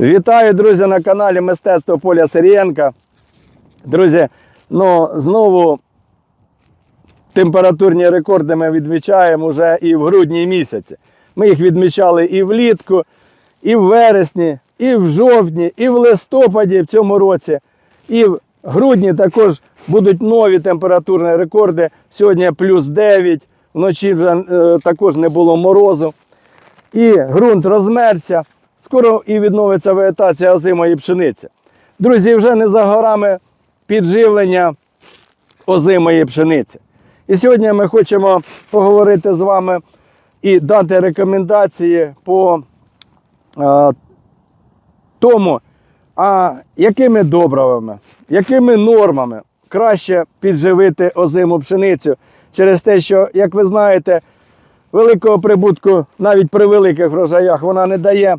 Вітаю, друзі, на каналі Мистецтво Поля Сирієнка. Друзі, ну знову температурні рекорди ми відмічаємо вже і в грудні місяці. Ми їх відмічали і влітку, і в вересні, і в жовтні, і в листопаді в цьому році. І в грудні також будуть нові температурні рекорди. Сьогодні плюс 9, вночі вже е, також не було морозу. І ґрунт розмерся. Скоро і відновиться вегетація озимої пшениці. Друзі, вже не за горами підживлення озимої пшениці. І сьогодні ми хочемо поговорити з вами і дати рекомендації по е, тому, а якими добривами, якими нормами краще підживити озиму пшеницю через те, що, як ви знаєте, великого прибутку навіть при великих врожаях вона не дає.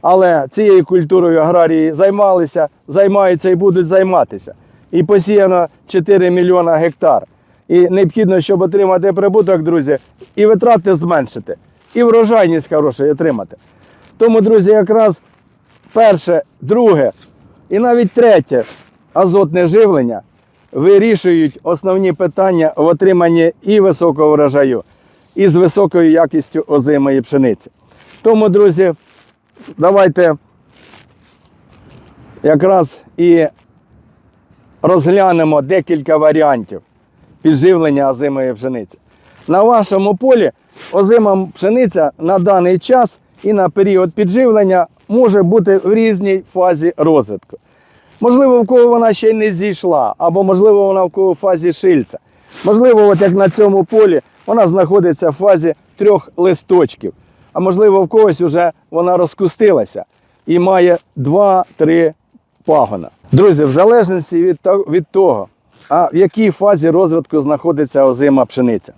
Але цією культурою аграрії займалися, займаються і будуть займатися. І посіяно 4 мільйона гектар. І необхідно, щоб отримати прибуток, друзі, і витрати зменшити, і врожайність хорошу отримати. Тому, друзі, якраз перше, друге і навіть третє азотне живлення вирішують основні питання в отриманні і високого врожаю, і з високою якістю озимої пшениці. Тому, друзі, давайте якраз і розглянемо декілька варіантів підживлення озимої пшениці. На вашому полі озима пшениця на даний час і на період підживлення може бути в різній фазі розвитку. Можливо, в кого вона ще й не зійшла, або можливо вона в кого фазі шильця. Можливо, от як на цьому полі вона знаходиться в фазі трьох листочків. А можливо, в когось вже вона розкустилася і має 2-3 пагона. Друзі, в залежності від того, а в якій фазі розвитку знаходиться озима пшениця.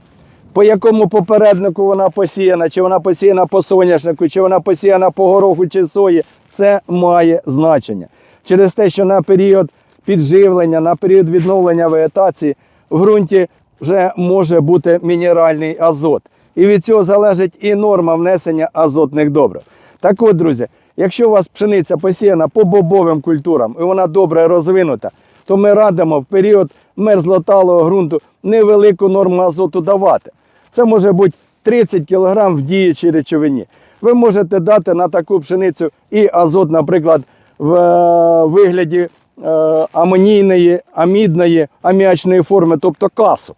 По якому попереднику вона посіяна, чи вона посіяна по соняшнику, чи вона посіяна по гороху чи сої, це має значення. Через те, що на період підживлення, на період відновлення вегетації в ґрунті вже може бути мінеральний азот. І від цього залежить і норма внесення азотних добрив. Так от, друзі, якщо у вас пшениця посіяна по бобовим культурам і вона добре розвинута, то ми радимо в період мерзлоталого ґрунту невелику норму азоту давати. Це може бути 30 кг в діючій речовині. Ви можете дати на таку пшеницю і азот, наприклад, в е, вигляді е, амонійної, амідної, аміачної форми, тобто касу.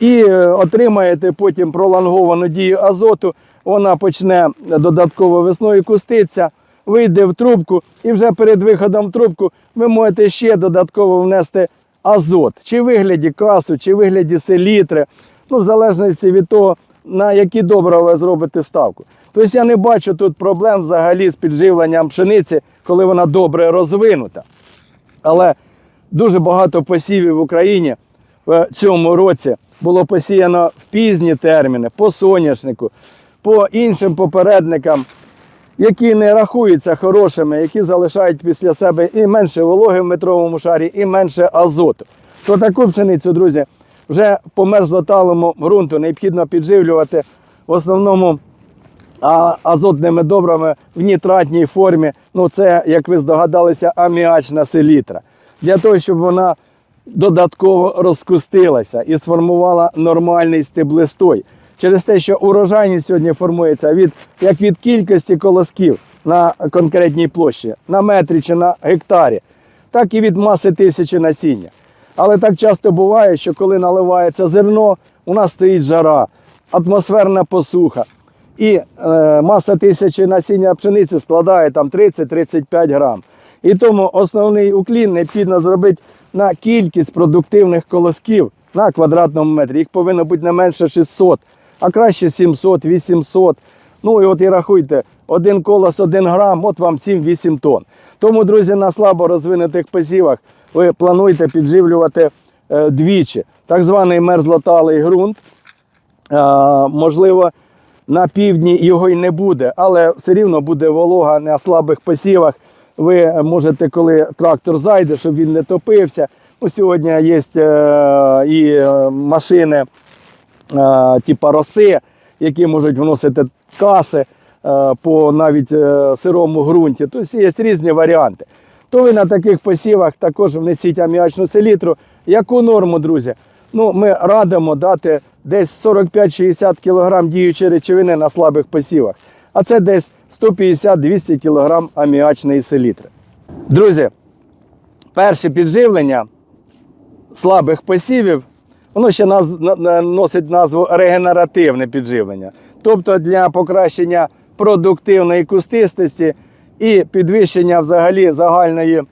І е, отримаєте потім пролонговану дію азоту, вона почне додатково весною куститися, вийде в трубку, і вже перед виходом в трубку ви можете ще додатково внести азот, чи в вигляді касу, чи в вигляді селітри, ну, в залежності від того, на які добрива ви зробите ставку. Тобто я не бачу тут проблем взагалі з підживленням пшениці, коли вона добре розвинута. Але дуже багато посівів в Україні в цьому році було посіяно в пізні терміни, по соняшнику, по іншим попередникам, які не рахуються хорошими, які залишають після себе і менше вологи в метровому шарі, і менше азоту. То таку пшеницю, друзі, вже по мерзлоталому ґрунту необхідно підживлювати в основному азотними добрами в нітратній формі. Ну, це, як ви здогадалися, аміачна селітра. Для того, щоб вона додатково розкустилася і сформувала нормальний стеблистой. Через те, що урожайність сьогодні формується від, як від кількості колосків на конкретній площі, на метрі чи на гектарі, так і від маси тисячі насіння. Але так часто буває, що коли наливається зерно, у нас стоїть жара, атмосферна посуха. І е, маса тисячі насіння пшениці складає там 30-35 грам. І тому основний уклін необхідно зробити на кількість продуктивних колосків на квадратному метрі. Їх повинно бути не менше 600, а краще 700-800. Ну і от і рахуйте, один колос, один грам, от вам 7-8 тонн. Тому, друзі, на слабо розвинутих посівах ви плануєте підживлювати е, двічі. Так званий мерзлоталий ґрунт. Е, можливо, на півдні його й не буде, але все рівно буде волога на слабих посівах. Ви можете, коли трактор зайде, щоб він не топився. Ну, сьогодні є е, і е, машини типу роси, які можуть вносити каси по навіть сирому ґрунті. Тобто є різні варіанти. То ви на таких посівах також внесіть аміачну селітру. Яку норму, друзі? Ну, ми радимо дати десь 45-60 кг діючої речовини на слабих посівах. А це десь 150-200 кг аміачної селітри. Друзі, перше підживлення слабих посівів, воно ще носить назву регенеративне підживлення. Тобто для покращення продуктивної кустистості і підвищення взагалі загальної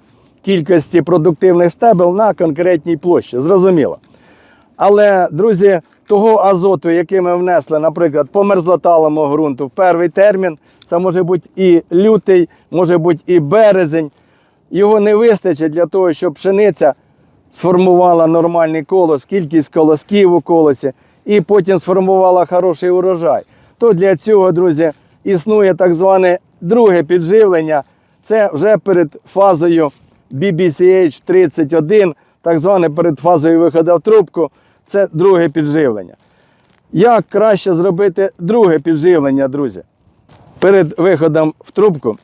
кількості продуктивних стебел на конкретній площі. Зрозуміло. Але, друзі, того азоту, який ми внесли, наприклад, по мерзлоталому ґрунту в перший термін, це може бути і лютий, може бути і березень. Його не вистачить для того, щоб пшениця сформувала нормальний колос, кількість колосків у колосі, і потім сформувала хороший урожай. То для цього, друзі, існує так зване друге підживлення. Це вже перед фазою BBCH 31, так зване перед фазою виходу в трубку. Це друге підживлення. Як краще зробити друге підживлення, друзі? Перед виходом в трубку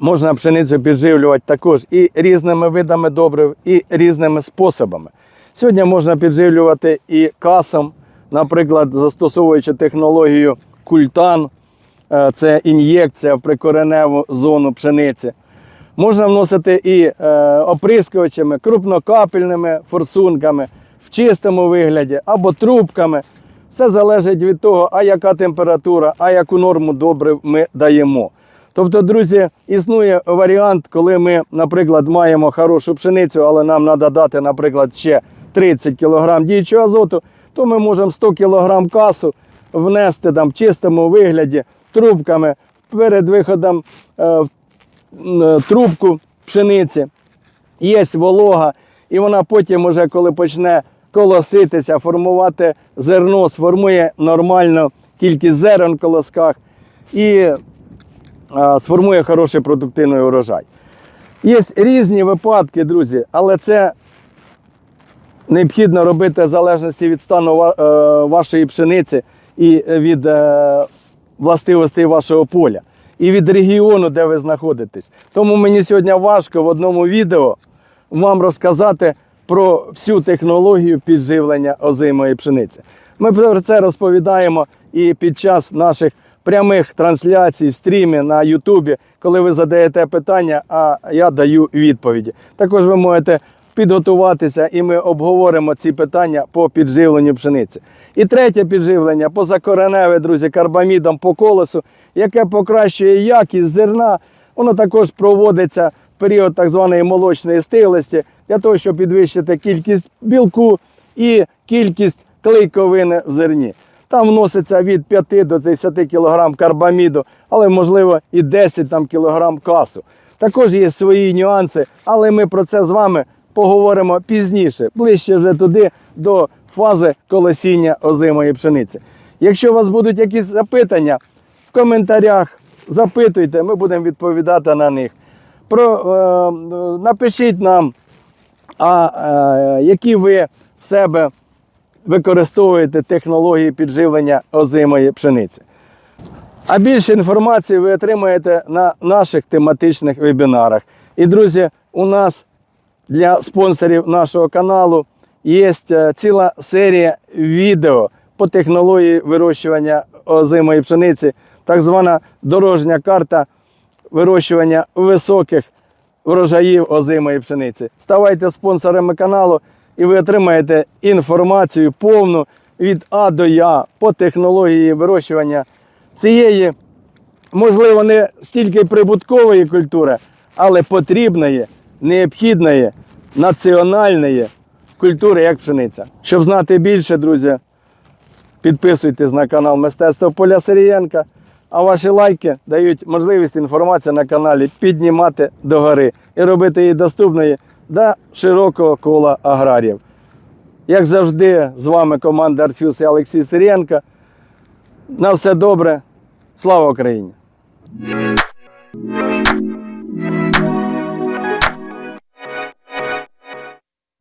можна пшеницю підживлювати також і різними видами добрив, і різними способами. Сьогодні можна підживлювати і касом, наприклад, застосовуючи технологію культан, е, це ін'єкція в прикореневу зону пшениці. Можна вносити і е, оприскувачами, крупнокапельними форсунками в чистому вигляді або трубками. Все залежить від того, а яка температура, а яку норму добрив ми даємо. Тобто, друзі, існує варіант, коли ми, наприклад, маємо хорошу пшеницю, але нам треба дати, наприклад, ще 30 кг діючого азоту, то ми можемо 100 кг касу внести там в чистому вигляді трубками перед виходом е, в трубку пшениці. Є волога, і вона потім, уже, коли почне колоситися, формувати зерно, сформує нормальну кількість зерен в колосках і а, сформує хороший продуктивний урожай. Є різні випадки, друзі, але це необхідно робити в залежності від стану е, вашої пшениці і від е, властивостей вашого поля, і від регіону, де ви знаходитесь. Тому мені сьогодні важко в одному відео вам розказати про всю технологію підживлення озимої пшениці. Ми про це розповідаємо і під час наших прямих трансляцій в стрімі на Ютубі, коли ви задаєте питання, а я даю відповіді. Також ви можете підготуватися і ми обговоримо ці питання по підживленню пшениці. І третє підживлення позакореневе, друзі, карбамідом по колесу, яке покращує якість зерна. Воно також проводиться період так званої молочної стиглості для того, щоб підвищити кількість білку і кількість клейковини в зерні. Там вноситься від 5 до 10 кг карбаміду, але можливо і 10 там, кг касу. Також є свої нюанси, але ми про це з вами поговоримо пізніше, ближче вже туди до фази колосіння озимої пшениці. Якщо у вас будуть якісь запитання, в коментарях запитуйте, ми будемо відповідати на них. Про, е, напишіть нам, а е, які ви в себе використовуєте технології підживлення озимої пшениці. А більше інформації ви отримаєте на наших тематичних вебінарах. І, друзі, у нас для спонсорів нашого каналу є е, ціла серія відео по технології вирощування озимої пшениці, так звана дорожня карта вирощування високих врожаїв озимої пшениці. Ставайте спонсорами каналу і ви отримаєте інформацію повну від А до Я по технології вирощування цієї, можливо, не стільки прибуткової культури, але потрібної, необхідної, національної культури, як пшениця. Щоб знати більше, друзі, підписуйтесь на канал Мистецтво Поля Сирієнка. А ваші лайки дають можливість інформацію на каналі піднімати догори і робити її доступною до широкого кола аграріїв. Як завжди, з вами команда Арцюс і Олексій Сирєнко. На все добре. Слава Україні!